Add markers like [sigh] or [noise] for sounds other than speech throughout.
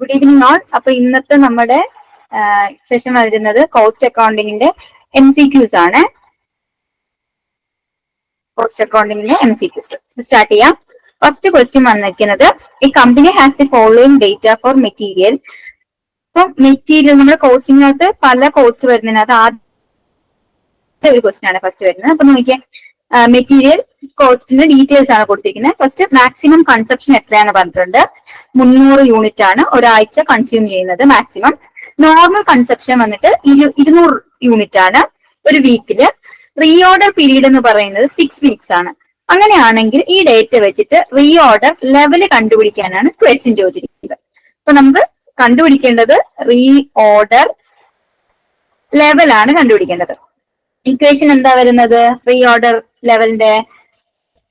Good evening all അപ്പൊ ഇന്നത്തെ നമ്മുടെ സെഷൻ വരുന്നത് കോസ്റ്റ് അക്കൗണ്ടിങ്ങിന്റെ എം സി ക്യൂസ് ആണ്. കോസ്റ്റ് അക്കൗണ്ടിങ്ങിന്റെ എം സി ക്യൂസ് സ്റ്റാർട്ട് ചെയ്യാം. ഫസ്റ്റ് ക്വസ്റ്റ്യൻ വന്നിരിക്കുന്നത് ഈ company has the following data for material ഇപ്പം മെറ്റീരിയൽ നമ്മുടെ കോസ്റ്റിങ്ങിനകത്ത് പല കോസ്റ്റ് വരുന്നതിനകത്ത് ആദ്യം ഒരു ക്വസ്റ്റ്യൻ ആണ് ഫസ്റ്റ് വരുന്നത്. അപ്പൊ നോക്കിയേ മെറ്റീരിയൽ കോസ്റ്റിന്റെ ഡീറ്റെയിൽസ് ആണ് കൊടുത്തിരിക്കുന്നത്. ഫസ്റ്റ് മാക്സിമം കൺസപ്ഷൻ എത്രയാണ് പറഞ്ഞിട്ടുണ്ട്. മുന്നൂറ് യൂണിറ്റ് ആണ് ഒരാഴ്ച കൺസ്യൂം ചെയ്യുന്നത് മാക്സിമം നോർമൽ കൺസപ്ഷൻ വന്നിട്ട് ഇരു- ഇരുന്നൂറ് യൂണിറ്റ് ആണ് ഒരു വീക്കിൽ റീ ഓർഡർ പീരീഡ് എന്ന് പറയുന്നത് സിക്സ് വീക്സ് ആണ്. അങ്ങനെയാണെങ്കിൽ ഈ ഡേറ്റ വെച്ചിട്ട് റീ ഓർഡർ ലെവൽ കണ്ടുപിടിക്കാനാണ് ക്വസ്റ്റ്യൻ ചോദിച്ചിരിക്കുന്നത്. അപ്പൊ നമുക്ക് കണ്ടുപിടിക്കേണ്ടത് റീ ഓർഡർ ലെവലാണ് കണ്ടുപിടിക്കേണ്ടത്. ഇക്വേഷൻ എന്താ വരുന്നത്? പ്രീ ഓർഡർ ലെവലിന്റെ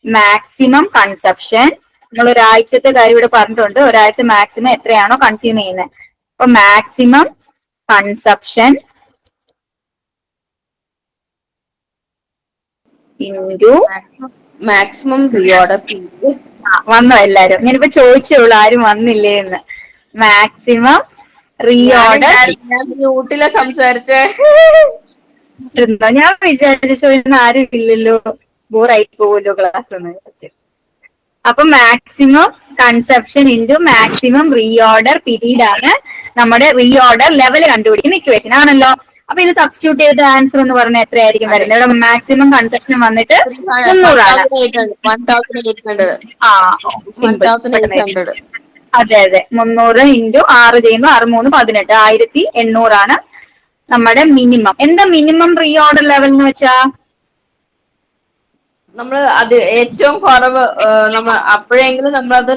മാക്സിമം കൺസപ്ഷൻ നമ്മൾ ഒരാഴ്ചത്തെ കാര്യം ഇവിടെ പറഞ്ഞിട്ടുണ്ട്. ഒരാഴ്ച മാക്സിമം എത്രയാണോ കൺസ്യൂം ചെയ്യുന്നത് അപ്പൊ maximum consumption into maximum reorder വന്നോ എല്ലാരും. ഞാനിപ്പോ ചോദിച്ചുള്ളൂ ആരും വന്നില്ലേ എന്ന്. മാക്സിമം റിയോർഡർ ഞാൻ മ്യൂട്ടിലെ സംസാരിച്ചേ. [laughs] ഇരുന്നോ? ഞാൻ വിചാരിച്ചു ഇന്ന് ആരും ഇല്ലല്ലോ. ബോറായി പോവല്ലോ ക്ലാസ് എന്ന് വിചാരിച്ചു. അപ്പൊ maximum consumption into maximum reorder period ആണ് നമ്മുടെ റീഓർഡർ ലെവൽ കണ്ടുപിടിക്കുന്ന ഇക്വേഷൻ ആണല്ലോ. അപ്പൊ ഇത് സബ്സ്റ്റിറ്റ്യൂട്ട് ചെയ്ത ആൻസർ എന്ന് പറഞ്ഞാൽ എത്രയായിരിക്കും വരുന്നത്? ഇവിടെ മാക്സിമം കൺസെപ്ഷൻ വന്നിട്ട് അതെ അതെ. മുന്നൂറ് ഇന്റു ആറ് ചെയ്യുമ്പോൾ ആറ് മൂന്ന് പതിനെട്ട്. ആയിരത്തി എണ്ണൂറാണ് നമ്മുടെ മിനിമം എന്താ മിനിമം പ്രീ ഓർഡർ ലെവൽ എന്ന് വെച്ചാ? നമ്മൾ അത് ഏറ്റവും കുറവ് നമ്മൾ അപ്പോഴെങ്കിലും അത്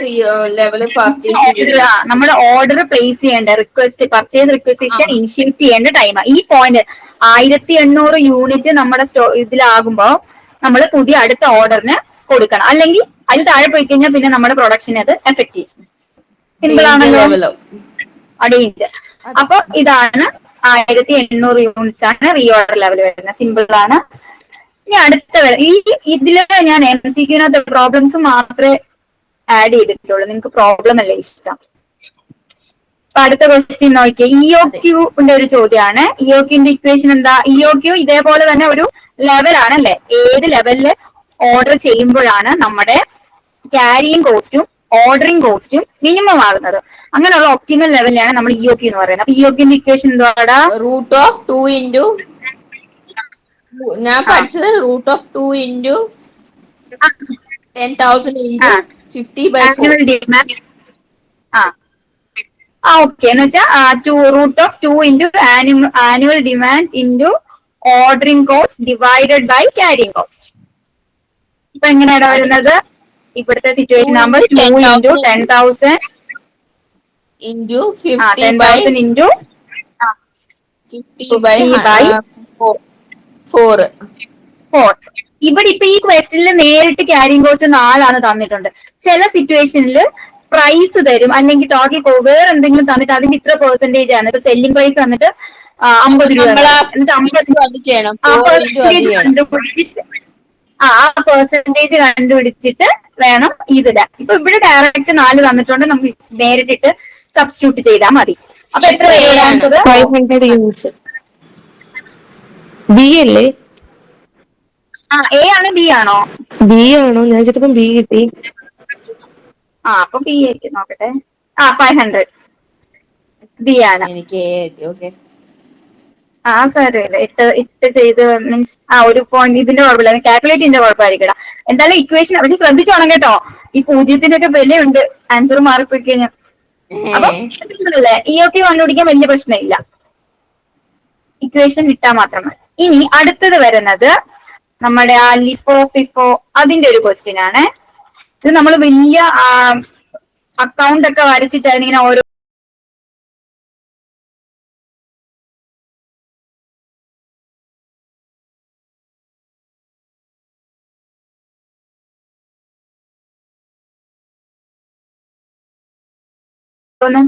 ലെവൽ പർച്ചേസ് നമ്മൾ നമ്മുടെ ഓർഡർ പ്ലേസ് ചെയ്യേണ്ട റിക്വസ്റ്റ് പർച്ചേസ് റിക്വസിഷൻ ഇനിഷ്യേറ്റ് ചെയ്യേണ്ട ടൈം ഈ പോയിന്റ് ആയിരത്തി എണ്ണൂറ് യൂണിറ്റ് നമ്മുടെ സ്റ്റോ ഇതിലാകുമ്പോ നമ്മൾ പുതിയ അടുത്ത ഓർഡറിന് കൊടുക്കണം. അല്ലെങ്കിൽ അതിൽ താഴെ പോയി കഴിഞ്ഞാൽ പിന്നെ നമ്മുടെ പ്രൊഡക്ഷനെ അത് എഫക്ട് ചെയ്യും. സിമ്പിൾ ആണല്ലോ? അടിയില്ല അപ്പൊ ഇതാണ് ആയിരത്തി എണ്ണൂറ് യൂണിറ്റ്സ് ആണ് റീ ഓർഡർ ലെവൽ വരുന്നത്. സിമ്പിൾ ആണ്. ഇനി അടുത്ത ഈ ഇതിൽ ഞാൻ എം സി ക്യൂനകത്ത് പ്രോബ്ലംസ് മാത്രമേ ആഡ് ചെയ്തിട്ടുള്ളൂ. നിങ്ങൾക്ക് പ്രോബ്ലം അല്ലേ ഇഷ്ടം? അടുത്ത ക്വസ്റ്റ്യൻ നോക്കിയേ. ഇഒ ക്യൂന്റെ ഒരു ചോദ്യമാണ് ഇഒ ക്യൂന്റെ ഇക്വേഷൻ എന്താ? ഇഒ ക്യൂ ഇതേപോലെ തന്നെ ഒരു ലെവലാണ് അല്ലെ ഏത് ലെവലിൽ ഓർഡർ ചെയ്യുമ്പോഴാണ് നമ്മുടെ ക്യാരിയും കോസ്റ്റും ഓർഡറിംഗ് കോസ്റ്റും മിനിമം ആകുന്നത്. അങ്ങനെയുള്ള ഒപ്റ്റിമൽ ലെവലിലാണ് നമ്മൾ ഇഒ ക്യൂ എന്ന് പറയുന്നത്. അപ്പൊ ഇഒക്കിന്റെ ഇക്വേഷൻ എന്താടാ? റൂട്ട് ഓഫ് ടു ഇന്റു ഞാൻ പഠിച്ചത് root of two into ten thousand into ആ. ഫിഫ്റ്റി ബൈ ഫോർ ആനുവൽ ആ. ആ ഓക്കെ എന്ന് വെച്ചാൽ two root of two into annual demand into ordering cost divided by carrying cost ഇപ്പൊ എങ്ങനെയാണ് വരുന്നത്? ഇവിടുത്തെ സിറ്റുവേഷൻ നമ്പർ ആകുമ്പോൾ two into 10,000 ten thousand into fifty ten by thousand into by 50 by four four ഇവിടെ ഇപ്പൊ ഈ ക്വസ്റ്റിനിൽ നേരിട്ട് ക്യാരിങ് കോസ്റ്റ് നാലാണ് തന്നിട്ടുണ്ട്. ചില സിറ്റുവേഷനിൽ പ്രൈസ് തരും. അല്ലെങ്കിൽ ടോട്ടൽ വേറെ എന്തെങ്കിലും തന്നിട്ട് അതിന്റെ ഇത്ര പെർസെന്റേജ് ആണ്. ഇപ്പൊ സെല്ലിംഗ് പ്രൈസ് തന്നിട്ട് അമ്പത് രൂപ നമ്മൾ എന്നിട്ട് അമ്പത് കണ്ടുപിടിച്ചിട്ട് ആ പെർസെന്റേജ് കണ്ടുപിടിച്ചിട്ട് വേണം ഇതിടാൻ ഇപ്പൊ ഇവിടെ ഡയറക്റ്റ് നാല് വന്നിട്ടുണ്ട് നമുക്ക് നേരിട്ടിട്ട് സബ്സ്റ്റിറ്റ്യൂട്ട് ചെയ്താൽ മതി. അപ്പൊ എത്ര ഫൈവ് ഹൺഡ്രഡ് യൂണിറ്റ്സ് ബി അല്ലേ? ആ എ ആണ് ബി ആണോ? ബി ആണോ? ഞാൻ ചിലപ്പം ബി കിട്ടി. ആ അപ്പൊ ബി നോക്കട്ടെ. ആ ഫൈവ് ഹൺഡ്രഡ് ബി ആണ്. എനിക്ക് ഓക്കെ ആ സാരമില്ല. ഇട്ട് ഇട്ട് ചെയ്ത് മീൻസ് ആ ഒരു പോയിന്റ് ഇതിന്റെ കുഴപ്പമില്ല. കാൽക്കുലേറ്റിന്റെ കുഴപ്പമായിരിക്കടാ. എന്തായാലും ഇക്വേഷൻ പക്ഷെ ശ്രദ്ധിച്ചോണം കേട്ടോ. ഈ പൂജ്യത്തിന്റെ ഒക്കെ വിലയുണ്ട്. ആൻസർ മാറിപ്പോയി കഴിഞ്ഞാൽ അപ്പൊ ഈ ഒക്കെ കണ്ടുപിടിക്കാൻ വലിയ പ്രശ്നമില്ല. ഇക്വേഷൻ ഇട്ടാൽ മാത്രം മതി. ഇനി അടുത്തത് വരുന്നത് നമ്മുടെ ആ ലിഫോ ഫിഫോ അതിന്റെ ഒരു ക്വസ്റ്റ്യൻ ആണ്. ഇത് നമ്മൾ വലിയ അക്കൗണ്ട് ഒക്കെ വരച്ചിട്ടായിരുന്നു ഇങ്ങനെ ഓരോ ഒന്നും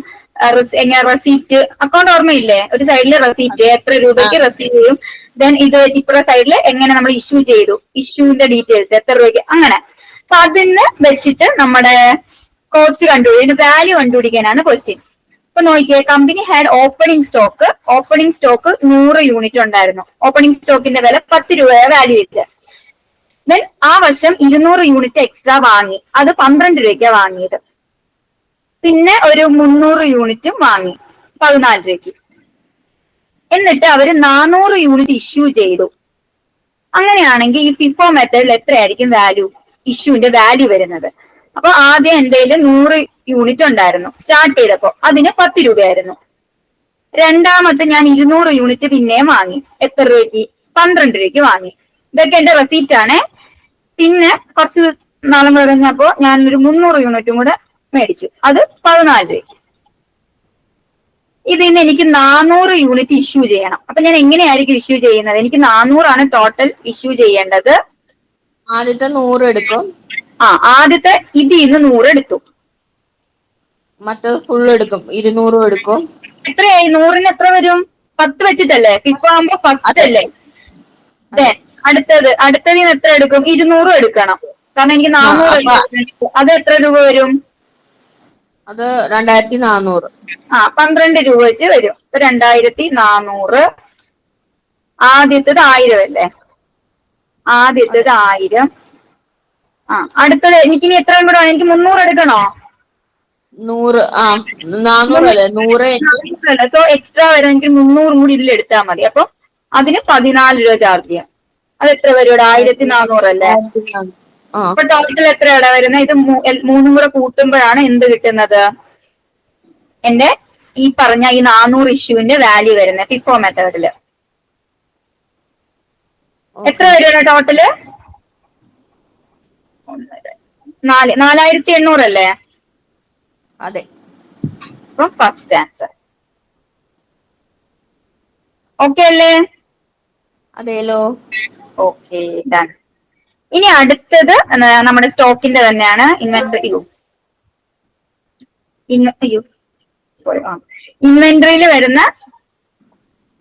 എങ്ങനെ റെസീപ്റ്റ് അക്കൗണ്ട് ഓർമ്മയില്ലേ? ഒരു സൈഡിൽ റെസീപ്റ്റ് എത്ര രൂപയ്ക്ക് റെസീവ് ചെയ്യും? ദെൻ ഇത് വെച്ച് ഇപ്പുറ സൈഡിൽ എങ്ങനെ നമ്മൾ ഇഷ്യൂ ചെയ്തു? ഇഷ്യൂവിന്റെ ഡീറ്റെയിൽസ് എത്ര രൂപയ്ക്ക്? അങ്ങനെ. അപ്പൊ അതിന്ന് വെച്ചിട്ട് നമ്മുടെ കോസ്റ്റ് കണ്ടുപിടിക്കും വാല്യൂ കണ്ടുപിടിക്കാനാണ് ക്വസ്റ്റ്യൻ ഇപ്പൊ നോക്കിയേ company had opening stock opening stock നൂറ് യൂണിറ്റ് ഉണ്ടായിരുന്നു. ഓപ്പണിംഗ് സ്റ്റോക്കിന്റെ വില പത്ത് രൂപയെ വാല്യൂ ഇല്ല ദെൻ ആ വർഷം ഇരുന്നൂറ് യൂണിറ്റ് എക്സ്ട്രാ വാങ്ങി. അത് പന്ത്രണ്ട് രൂപയ്ക്കാണ് വാങ്ങിയത്. പിന്നെ ഒരു മുന്നൂറ് യൂണിറ്റും വാങ്ങി. പതിനാല് രൂപയ്ക്ക് എന്നിട്ട് അവർ നാനൂറ് യൂണിറ്റ് ഇഷ്യൂ ചെയ്തു. അങ്ങനെയാണെങ്കിൽ ഈ ഫിഫോ മെത്തേഡിൽ എത്രയായിരിക്കും വാല്യൂ ഇഷ്യൂവിന്റെ വാല്യൂ വരുന്നത്. അപ്പൊ ആദ്യം എന്തെങ്കിലും നൂറ് യൂണിറ്റ് ഉണ്ടായിരുന്നു. സ്റ്റാർട്ട് ചെയ്തപ്പോ അതിന് പത്ത് രൂപയായിരുന്നു. രണ്ടാമത്തെ ഞാൻ ഇരുന്നൂറ് യൂണിറ്റ് പിന്നെയും വാങ്ങി. എത്ര രൂപയ്ക്ക്? പന്ത്രണ്ട് രൂപയ്ക്ക് വാങ്ങി. ഇതൊക്കെ എന്റെ റെസീപ്റ്റ് ആണ്. പിന്നെ കുറച്ച് നാളും കഴിഞ്ഞപ്പോ ഞാൻ ഒരു മുന്നൂറ് യൂണിറ്റും കൂടെ മേടിച്ചു. അത് പതിനാല് രൂപയ്ക്ക്. ഇതിന്ന് എനിക്ക് നാനൂറ് യൂണിറ്റ് ഇഷ്യൂ ചെയ്യണം. അപ്പൊ ഞാൻ എങ്ങനെയായിരിക്കും ഇഷ്യൂ ചെയ്യുന്നത്? എനിക്ക് നാനൂറാണ് ടോട്ടൽ ഇഷ്യൂ ചെയ്യേണ്ടത്. ആദ്യത്തെ നൂറ് എടുക്കും. ആ ആദ്യത്തെ ഇതിന്ന് നൂറ് എടുത്തു. മറ്റത് ഫുൾ എടുക്കും. ഇരുന്നൂറും എടുക്കും. എത്രയായി? നൂറിന് എത്ര വരും? പത്ത് വെച്ചിട്ടല്ലേ? ഫിഫ ആകുമ്പോ ഫസ്റ്റ് അല്ലേ? അതെ. അടുത്തത്. അടുത്തതിന് എത്ര എടുക്കും? ഇരുന്നൂറും എടുക്കണം. കാരണം എനിക്ക് നാനൂറ്. അത് എത്ര രൂപ വരും? അത് രണ്ടായിരത്തി നാനൂറ് ആ പന്ത്രണ്ട് രൂപ വെച്ച് വരും. ഇപ്പൊ രണ്ടായിരത്തി നാനൂറ് ആദ്യത്തേത് ആയിരം അല്ലേ? ആദ്യത്തേത് ആയിരം. ആ അടുത്തത് എനിക്കിനി എത്ര കൂടെ? എനിക്ക് മുന്നൂറ് എടുക്കണോ? നൂറ് ആ നാനൂറ് അല്ലേ? നൂറ് സോ എക്സ്ട്രാ വരും എനിക്ക് മുന്നൂറും കൂടി ഇതിൽ എടുത്താൽ മതി. അപ്പൊ അതിന് പതിനാല് രൂപ ചാർജ് ചെയ്യാം. അത് എത്ര വരും? ആയിരത്തി നാനൂറ് അല്ലേ? ആ. അപ്പൊ ടോട്ടൽ എത്രയാണ് വരുന്നത് ഇത് മൂന്നും കൂടെ കൂട്ടുമ്പോഴാണ് എന്ത് കിട്ടുന്നത്? എന്റെ ഈ പറഞ്ഞ ഈ നാനൂറ് ഇഷ്യൂവിന്റെ വാല്യൂ വരുന്നത് ഫിഫോ മെത്തേഡിൽ എത്ര വരും ടോട്ടൽ നാല് നാലായിരത്തി എണ്ണൂറല്ലേ? അതെ. അപ്പം ഫസ്റ്റ് ആൻസർ ഓക്കെ അല്ലേ? അതെല്ലോ ഓക്കെ ഡൺ ഇനി അടുത്തത് നമ്മുടെ സ്റ്റോക്കിന്റെ തന്നെയാണ് ഇൻവെന്ററി ഇൻവെന്ററിയിൽ വരുന്ന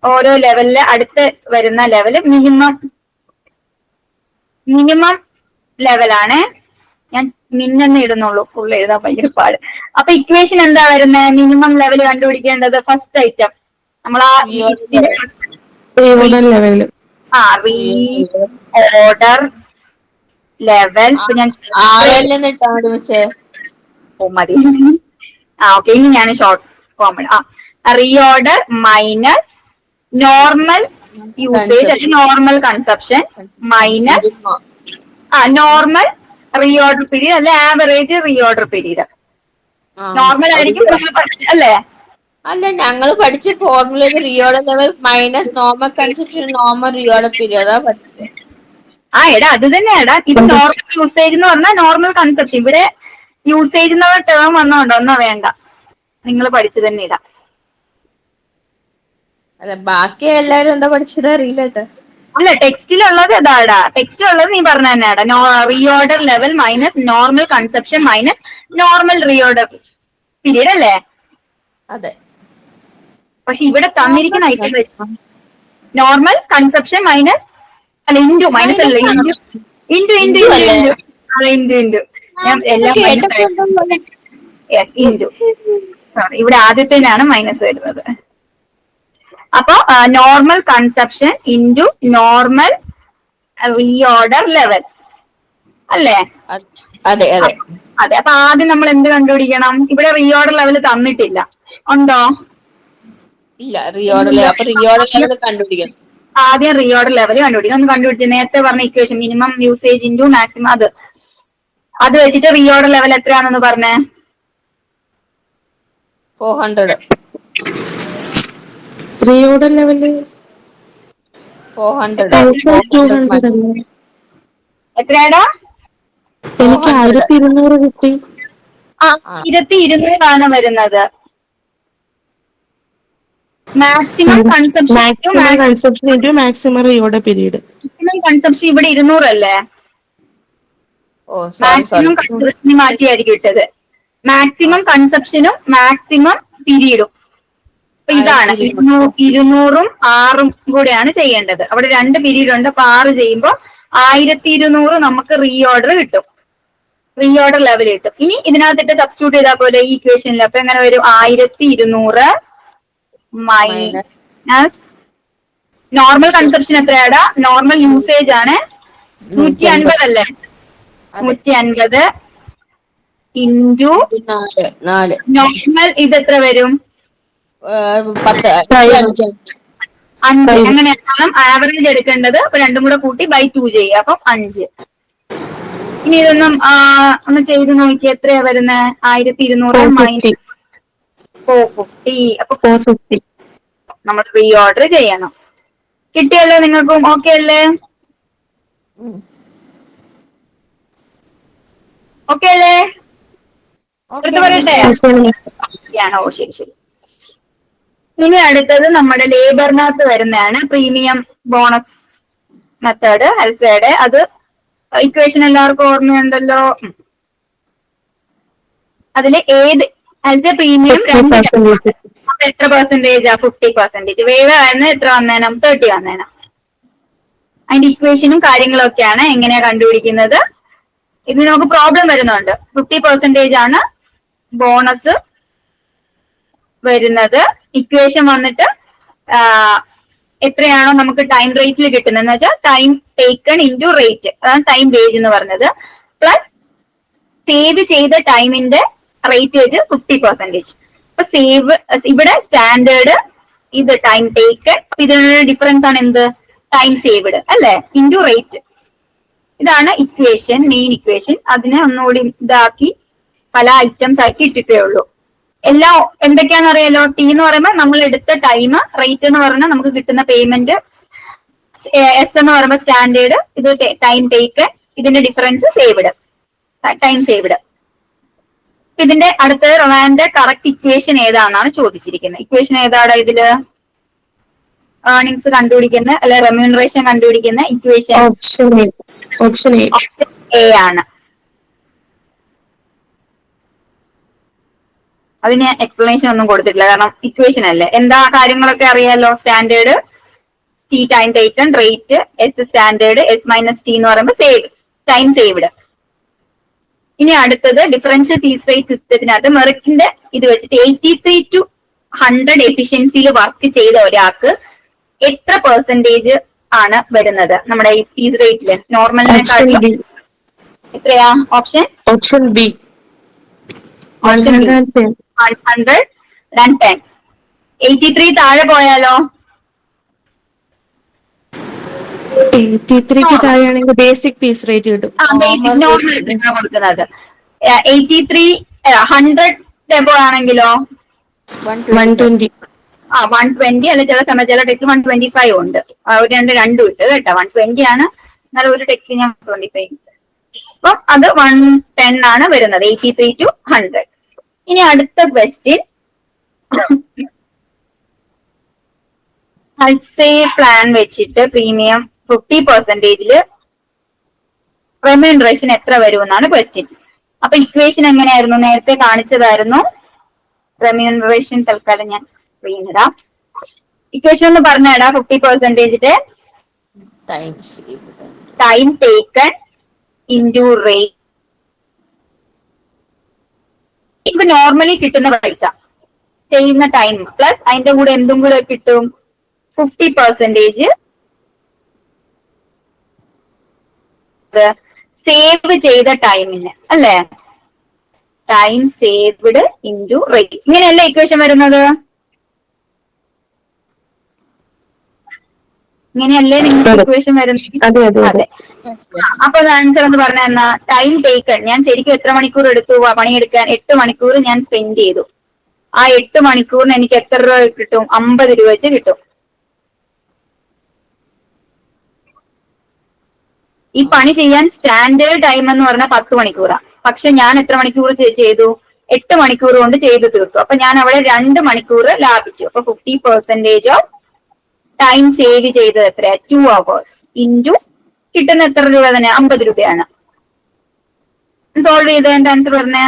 ഓരോ ലെവലിൽ അടുത്ത് വരുന്ന ലെവൽ മിനിമം മിനിമം ലെവലാണ് ഞാൻ മിന്നെന്ന് ഇടുന്നുള്ളൂ. ഫുൾ എഴുതാൻ ഭയങ്കര പാട്. അപ്പൊ ഇക്വേഷൻ എന്താ വരുന്നത് മിനിമം ലെവൽ കണ്ടുപിടിക്കേണ്ടത് ഫസ്റ്റ് ഐറ്റം നമ്മൾ ആ ലിസ്റ്റിലെ ആ റീ ഓർഡർ ലെവൽ ഞാൻ ഓ മതി. ആ ഓക്കെ ഇനി ഞാൻ ഷോർട്ട് കോമൺ ആ reorder minus normal usage normal consumption minus ആ നോർമൽ റീഓർഡർ പീരീഡ് അല്ലെ? Average reorder period. നോർമൽ ആയിരിക്കും അല്ലേ? അല്ല ഞങ്ങൾ പഠിച്ച ഫോർമുലയിൽ reorder level minus normal consumption normal reorder period അതാ പഠിച്ചത്. ആ എടാ അത് തന്നെയാടാ. ഇത് നോർമൽ യൂസേജ് എന്ന് പറഞ്ഞാൽ നോർമൽ കൺസെപ്റ്റ് ഇവിടെ യൂസേജ് എന്നുള്ള ടേം വന്നോണ്ടോ ഒന്നോ വേണ്ട. നിങ്ങൾ പഠിച്ചു തന്നെ ഇടാ. അതെ ബാക്കി എല്ലാരും എന്താ പഠിച്ചത് അറിയില്ല അല്ല ടെക്സ്റ്റിലുള്ളത് അതാടാ ടെക്സ്റ്റിലുള്ളത് നീ പറഞ്ഞ തന്നെയാടാ no reorder level minus normal consumption minus normal reorder period അല്ലേ അതെ. പക്ഷെ ഇവിടെ തന്നിരിക്കുന്ന ഐറ്റം നോർമൽ കൺസെപ്ഷൻ മൈനസ് അല്ല ഇന്റു മൈനസ് അല്ല ഞാൻ എല്ലാം യെസ് സോറി ഇവിടെ ആദ്യത്തേനാണ് മൈനസ് വരുന്നത്. അപ്പൊ normal consumption into normal reorder level അല്ലേ? അത്- അതെ അതെ. അപ്പൊ ആദ്യം നമ്മൾ എന്ത് കണ്ടുപിടിക്കണം? ഇവിടെ റീഓർഡർ ലെവൽ തന്നിട്ടില്ല. ഉണ്ടോ? ഇല്ല റിയോർഡർ അപ്പൊ റിയോർഡർ ലെവൽ കണ്ടുപിടിക്കണം. ആദ്യം റീഓർഡർ ലെവൽ കണ്ടുപിടിക്കണം ഒന്ന് കണ്ടുപിടിച്ച് നേരത്തെ പറഞ്ഞ equation minimum usage into maximum അത്. അത് വെച്ചിട്ട് റീഓർഡർ ലെവൽ എത്രയാണെന്ന് പറഞ്ഞേ? Four hundred reorder level four hundred എത്രയാടാ? എനിക്ക് ആയിരത്തി ഇരുന്നൂറ് കിട്ടി. ആ ആയിരത്തി ഇരുന്നൂറാണ് വരുന്നത്. Maximum consumption maximum consumption to maximum reorder period maximum consumption ഇവിടെ ഇരുന്നൂറല്ലേ? മാക്സിമം കൺസെപ്ഷന് മാറ്റിയായിരിക്കും ഇട്ടത്. മാക്സിമം കൺസെപ്ഷനും മാക്സിമം പീരീഡും അപ്പൊ ഇതാണ്. ഇരുന്നൂറും. ആറും കൂടെയാണ് ചെയ്യേണ്ടത്. അവിടെ രണ്ട് പീരീഡ് ഉണ്ട്. അപ്പൊ ആറ് ചെയ്യുമ്പോ ആയിരത്തി ഇരുന്നൂറ് നമുക്ക് റീ ഓർഡർ കിട്ടും. റീ ഓർഡർ ലെവൽ കിട്ടും. ഇനി ഇതിനകത്തിട്ട് സബ്സ്റ്റിറ്റ്യൂട്ട് ചെയ്താൽ പോലെ ഈ ഇക്വേഷനിൽ അപ്പൊ എങ്ങനെ വരും? ആയിരത്തി ഇരുന്നൂറ് മൈനസ് നോർമൽ കൺസപ്ഷൻ എത്രയാടാ? നോർമൽ യൂസേജ് ആണ്. നൂറ്റി അൻപത് അല്ലേ? നൂറ്റി അൻപത് ഇന്റു നോർമൽ ഇത് എത്ര വരും. അഞ്ച്. അങ്ങനെയാണ് ആവറേജ് എടുക്കേണ്ടത്? അപ്പൊ രണ്ടും കൂടെ കൂട്ടി ബൈ ടു ചെയ്യുക. അപ്പം അഞ്ച്. ഇനി ഇതൊന്നും ഒന്ന് ചെയ്ത് നോക്കി എത്രയാ വരുന്നത് ആയിരത്തി ഇരുന്നൂറ് മൈനസ് ഫോർ ഫിഫ്റ്റി അപ്പൊ ഫോർ ഫിഫ്റ്റി നമ്മൾ റീ ഓർഡർ ചെയ്യണം. കിട്ടിയല്ലോ നിങ്ങൾക്കും? ഓക്കെ അല്ലേ. ഓക്കെ അല്ലേ? ണോ പറയട്ടെ? ശരി ശരി. ഇനി അടുത്തത് നമ്മുടെ ലേബറിനകത്ത് വരുന്നതാണ് പ്രീമിയം ബോണസ് മെത്തേഡ് അൽസയുടെ അത് ഇക്വേഷൻ എല്ലാവർക്കും ഓർമ്മയുണ്ടല്ലോ? അതിൽ അതിൽ ഏത് എ പ്രീമിയം രണ്ട് അപ്പൊ എത്ര പെർസെന്റേജ് ആ? ഫിഫ്റ്റി പെർസെന്റേജ് വേവ് ആയിരുന്നു എത്ര വന്നേനം? തേർട്ടി വന്നേനം. അതിന്റെ ഇക്വേഷനും കാര്യങ്ങളും ഒക്കെയാണ് എങ്ങനെയാ കണ്ടുപിടിക്കുന്നത്. ഇത് നമുക്ക് പ്രോബ്ലം വരുന്നുണ്ട്. ഫിഫ്റ്റി പെർസെന്റേജ് ആണ് ബോണസ് വരുന്നത്. ഇക്വേഷൻ വന്നിട്ട് എത്രയാണോ നമുക്ക് ടൈം റേറ്റിൽ കിട്ടുന്നത്? വെച്ചാൽ ടൈം ടേക്കൺ ഇന്റു റേറ്റ് അതാണ് ടൈം വേജ് എന്ന് പറഞ്ഞത്. പ്ലസ് സേവ് ചെയ്ത ടൈമിന്റെ റേറ്റ് വെച്ച് ഫിഫ്റ്റി പെർസെന്റേജ് അപ്പൊ സേവ് ഇവിടെ സ്റ്റാൻഡേർഡ് ഇത് ടൈം ടേക്കൺ ഇതിനുള്ള ഡിഫറൻസ് ആണ് എന്ത്? ടൈം സേവ്ഡ് അല്ലെ? ഇന്റു റേറ്റ് ഇതാണ് ഇക്വേഷൻ മെയിൻ ഇക്വേഷൻ അതിനെ ഒന്നുകൂടി ഇതാക്കി പല ഐറ്റംസ് ആക്കി ഇട്ടിട്ടേ ഉള്ളൂ. എല്ലാം എന്തൊക്കെയാണെന്ന് അറിയാലോ? ടി എന്ന് പറയുമ്പോൾ നമ്മൾ എടുത്ത ടൈം റേറ്റ് എന്ന് പറഞ്ഞാൽ നമുക്ക് കിട്ടുന്ന പേയ്മെന്റ് എസ് എന്ന് പറയുമ്പോൾ സ്റ്റാൻഡേർഡ് ഇത് ടൈം ടേക്ക് ഇതിന്റെ ഡിഫറൻസ് സേവ്ഡ് ടൈം സേവ്ഡ് ഇതിന്റെ അടുത്ത റൊമാൻഡ് കറക്റ്റ് ഇക്വേഷൻ ഏതാണെന്നാണ് ചോദിച്ചിരിക്കുന്നത്. ഇക്വേഷൻ ഏതാണ് ഇതിൽ? ഏർണിങ്സ് കണ്ടുപിടിക്കുന്ന അല്ലെ റെമ്യൂണറേഷൻ കണ്ടുപിടിക്കുന്ന equation option A option A ആണ്. അതിന് എക്സ്പ്ലനേഷൻ ഒന്നും കൊടുത്തിട്ടില്ല. കാരണം ഇക്വേഷൻ അല്ലേ? എന്താ കാര്യങ്ങളൊക്കെ അറിയാലോ? Standard T time tighten rate S standard S minus T എന്ന് പറയുമ്പോൾ സേവ് ടൈം സേവ്ഡ് ഇനി അടുത്തത് ഡിഫറൻഷ്യൽ പീസ് റേറ്റ് സിസ്റ്റത്തിനകത്ത് മെറിക്കിന്റെ ഇത് വെച്ചിട്ട് എയ്റ്റി ത്രീ ടു ഹൺഡ്രഡ് എഫിഷ്യൻസിയിൽ വർക്ക് ചെയ്ത ഒരാൾക്ക് എത്ര പെർസെന്റേജ് ആണ് വരുന്നത്? നമ്മുടെ ഈ പീസ് റേറ്റിൽ നോർമലിനെക്കാളും എത്രയാ? Option option B hundred and ten eighty three താഴെ പോയാലോ? എയ്റ്റി ത്രീക്ക് താഴെയാണെങ്കിൽ ബേസിക് പീസ് റേറ്റ് കിട്ടും. ആ ബേസിക് നോർമൽ കൊടുക്കുന്നത്. എയ്റ്റി ത്രീ ഹൺഡ്രഡ് എബോ ആണെങ്കിലോ? വൺ ട്വന്റി ആ വൺ ട്വന്റി അല്ലെ ചില സമയത്ത് ചില ടെക്സ്റ്റ് വൺ ട്വന്റി ഫൈവ് ഉണ്ട്. ഒരു രണ്ട് രണ്ടും ഇട്ട് കേട്ടോ. വൺ ട്വന്റി ആണ്. എന്നാലും ഒരു ടെക്സ്റ്റ് ഞാൻ ട്വന്റി ഫൈവ് അപ്പം അത് വൺ ടെൻ ആണ് വരുന്നത് എയ്റ്റി ത്രീ ടു ഹൺഡ്രഡ് ഇനി അടുത്ത ക്വസ്റ്റ്യൻ ഹൾസേ പ്ലാൻ വെച്ചിട്ട് പ്രീമിയം ഫിഫ്റ്റി പെർസെന്റേജിൽ റെമ്യൂണറേഷൻ എത്ര വരുമെന്നാണ് ക്വസ്റ്റ്യൻ അപ്പൊ ഇക്വേഷൻ എങ്ങനെയായിരുന്നു? നേരത്തെ കാണിച്ചതായിരുന്നു. റെമ്യൂണറേഷൻ തൽക്കാലം ഞാൻ ചെയ്യുന്നതാ ഇക്വേഷൻ ഒന്ന് പറഞ്ഞാടാ ഫിഫ്റ്റി പെർസെന്റേജിന്റെ ടൈം ടേക്കൺ ഇന്റു റേറ്റ് ഇപ്പൊ നോർമലി കിട്ടുന്ന പൈസ. ചെയ്യുന്ന ടൈം പ്ലസ് അതിന്റെ കൂടെ എന്തും കൂടെ കിട്ടും? ഫിഫ്റ്റി പെർസെന്റേജ് സേവ് ചെയ്ത ടൈമിന് അല്ലേ? ടൈം സേവ്ഡ് ഇന്റു റേറ്റ് ഇങ്ങനെയല്ല ഇക്വേഷൻ വരുന്നത്? ഇങ്ങനെയല്ലേ നിങ്ങൾക്ക്. ഇക്വേഷൻ വരുന്നത്? അതെ അപ്പൊ ആൻസർ എന്ന് പറഞ്ഞ എന്നാ ടൈം ടേക്കൺ ഞാൻ ശരിക്കും എത്ര മണിക്കൂർ എടുത്തു? പണി പണിയെടുക്കാൻ എട്ട് മണിക്കൂർ ഞാൻ സ്പെൻഡ് ചെയ്തു. ആ എട്ട് മണിക്കൂറിന് എനിക്ക് എത്ര രൂപ കിട്ടും? അമ്പത് രൂപ വെച്ച് കിട്ടും. ഈ പണി ചെയ്യാൻ സ്റ്റാൻഡേർഡ് ടൈം എന്ന് പറഞ്ഞാൽ പത്ത് മണിക്കൂറാണ് പക്ഷെ ഞാൻ എത്ര മണിക്കൂർ ചെയ്തു? എട്ട് മണിക്കൂർ കൊണ്ട് ചെയ്തു തീർത്തു. അപ്പൊ ഞാൻ അവിടെ രണ്ട് മണിക്കൂർ ലാഭിച്ചു. അപ്പൊ fifty percentage of time save ചെയ്തത് എത്ര ടു അവേഴ്സ് ഇന്റു കിട്ടുന്ന എത്ര രൂപ തന്നെ? അമ്പത് രൂപയാണ്. സോൾവ് ചെയ്ത? എന്റെ ആൻസർ പറഞ്ഞേ?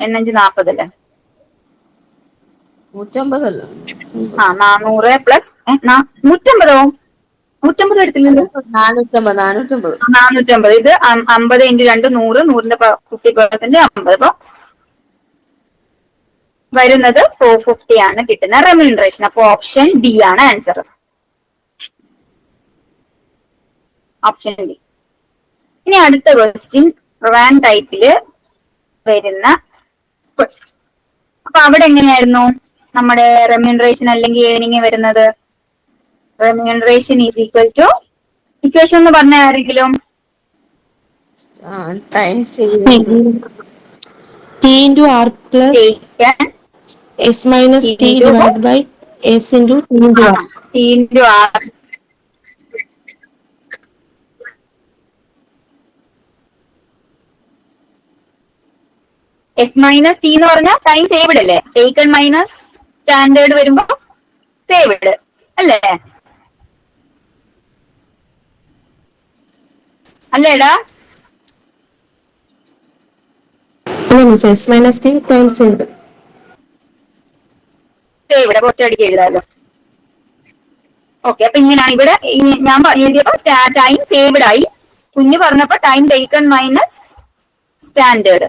എണ്ണഞ്ച് നാപ്പതല്ലേ നൂറ്റമ്പതല്ല. ആ നാനൂറ് പ്ലസ് നൂറ്റമ്പതോ? നൂറ്റമ്പത് എടുത്തില്ലല്ലോ? നാനൂറ്റമ്പത് നാനൂറ്റമ്പത്. നാനൂറ്റമ്പത്. ഇത് അം- അമ്പത് ഇന്റു രണ്ട് നൂറ് നൂറിന്റെ ഫിഫ്റ്റി പെർസെന്റ് അമ്പത്. അപ്പൊ വരുന്നത് ഫോർ ഫിഫ്റ്റി ആണ് കിട്ടുന്ന റെമ്യൂണറേഷൻ അപ്പൊ ഓപ്ഷൻ ഡി ആണ് ആൻസർ ഓപ്ഷൻ ഡി ഇനി അടുത്ത ക്വസ്റ്റ്യൻ റാൻ ടൈപ്പിൽ വരുന്ന ക്വസ്റ്റ്യൻ അപ്പൊ അവിടെ എങ്ങനെയായിരുന്നു? നമ്മുടെ റെമ്യൂണറേഷൻ അല്ലെങ്കിൽ ഏണിങ് വരുന്നത്? Remuneration is equal to equation എന്ന് പറഞ്ഞ ആരെങ്കിലും? ടൈം ചെയ്ത് T into R plus taken S minus T Into- divide by S into T into R T into R S minus T എന്ന് പറഞ്ഞാൽ ടൈം സേവ്ഡ് അല്ലേ? ടേക്കൺ മൈനസ് സ്റ്റാൻഡേർഡ് വരുമ്പോ saved അല്ലേ? അല്ലേടാ? മൈനസ് ടി ഉണ്ട് saved അപ്പൊ ഒറ്റയടിക്ക് എഴുതാലോ. Okay അപ്പൊ ഇങ്ങനെയാണ് ഇവിടെ ഞാൻ എഴുതിയപ്പോ ടൈം സേവ്ഡ് ആയി. കുഞ്ഞ് പറഞ്ഞപ്പോ ടൈം ടേക്കൺ മൈനസ് സ്റ്റാൻഡേർഡ്